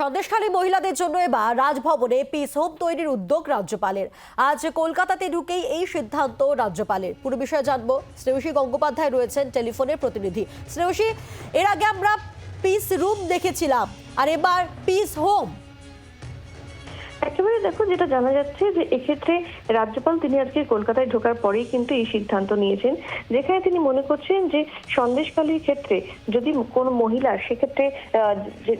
সন্দেশখালী মহিলাদের জন্য এবার রাজভবনে পিস হোম তৈরির উদ্যোগ রাজ্যপালের। আজ কলকাতাতে ঢুকেই এই সিদ্ধান্ত রাজ্যপালের। পুরো বিষয়ে জানব। শ্রেয়সী গঙ্গোপাধ্যায় রয়েছেন টেলিফোনের প্রতিনিধি। শ্রেয়সী, এর আগে আমরা পিস রুম দেখেছিলাম। আর এবার পিস হোম একেবারে দেখো যেটা জানা যাচ্ছে যে এক্ষেত্রে রাজ্যপাল তিনি আজকে কলকাতায় ঢোকার পরেই কিন্তু এই সিদ্ধান্ত নিয়েছেন, যেখানে তিনি মনে করছেন যে সন্দেশকালীর ক্ষেত্রে যদি কোনো মহিলা, সেক্ষেত্রে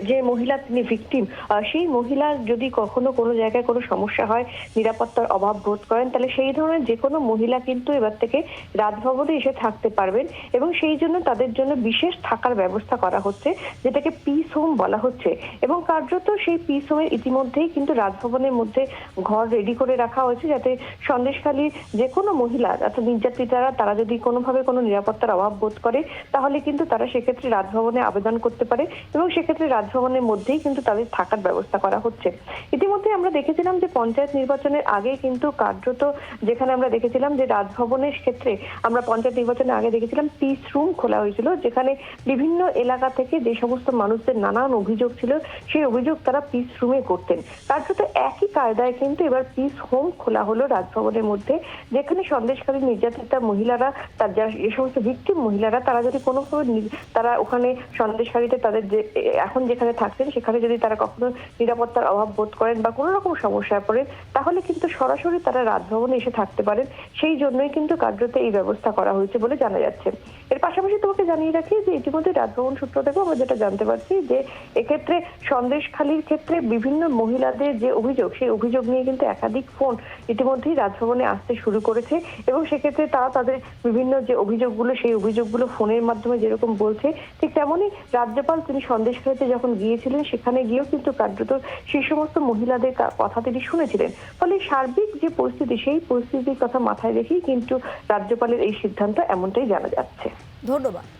যে- মহিলা তিনি ভিকটিম সেই মহিলার যদি কখনো কোনো জায়গায় কোনো সমস্যা হয়, নিরাপত্তার অভাব বোধ করেন, তাহলে সেই ধরনের যে কোনো মহিলা কিন্তু এবার থেকে রাজভবনে এসে থাকতে পারবেন এবং সেই জন্য তাদের জন্য বিশেষ থাকার ব্যবস্থা করা হচ্ছে, যেটাকে পিস হোম বলা হচ্ছে। এবং কার্যত সেই পিস হোমের ইতিমধ্যেই কিন্তু রাজভবনের মধ্যে ঘর রেডি করে রাখা হয়েছে যাতে সন্দেশখালীর যে কোনো মহিলা, অর্থাৎ নির্যাতিতারা, তারা যদি কোনোভাবে কোনো নিরাপত্তার অভাব বোধ করে, তাহলে কিন্তু তারা সেক্ষেত্রে রাজভবনে আবেদন করতে পারে এবং সেক্ষেত্রে রাজভবনের মধ্যেই কিন্তু তাদের থাকার ব্যবস্থা করা হচ্ছে। ইতিমধ্যে আমরা দেখেছিলাম যে পঞ্চায়েত নির্বাচনের আগে কিন্তু কার্যত যেখানে আমরা দেখেছিলাম যে রাজভবনের ক্ষেত্রে আমরা পঞ্চায়েত নির্বাচনের আগে দেখেছিলাম পিস রুম খোলা হয়েছিল, যেখানে বিভিন্ন এলাকা থেকে যে সমস্ত মানুষদের নানান অভিযোগ ছিল, সেই অভিযোগ তারা পিস রুমে করতেন। কার্যত একই কায়দায় কিন্তু এবার পিস হোম খোলা হলো রাজভবনের মধ্যে, যেখানে সন্দেশকারী নির্যাতিতা মহিলারা, তার যারা যে সমস্ত ভিকটিম মহিলারা, তারা যদি কোনোভাবে নি- তারা ওখানে সন্দেশকারীতে তাদের যে এখন যেখানে থাকছেন, সেখানে যদি তারা কখনো নিরাপত্তার অভাব বোধ করেন বা কোনো রকম সমস্যায় পড়েন, তাহলে কিন্তু সরাসরি তারা রাজভবনে এসে থাকতে পারেন। সেই জন্যই কিন্তু কার্যত এই ব্যবস্থা করা হয়েছে বলে জানা যাচ্ছে। এর পাশাপাশি তোমাকে জানিয়ে রাখি যে ইতিমধ্যে রাজভবন সূত্র থেকে আমরা যেটা জানতে পারছি যে, এক্ষেত্রে সন্দেশখালীর ক্ষেত্রে বিভিন্ন মহিলাদের যে অভিযোগ সেই অভিযোগ নিয়ে কিন্তু একাধিক ফোন ইতিমধ্যেই রাজভবনে আসতে শুরু করেছে এবং সেক্ষেত্রে তারা তাদের বিভিন্ন যে অভিযোগগুলো, সেই অভিযোগগুলো ফোনের মাধ্যমে যেরকম বলছে, ঠিক তেমনই রাজ্যপাল তিনি সন্দেশখালীতে যখন গিয়েছিলেন, সেখানে গিয়েও কিন্তু কার্যত সেই সমস্ত মহিলাদের কথা তিনি শুনেছিলেন। ফলে সার্বিক যে পরিস্থিতি, সেই পরিস্থিতির কথা মাথায় রেখেই কিন্তু রাজ্যপালের এই সিদ্ধান্ত এমনটাই জানা যাচ্ছে। ধন্যবাদ।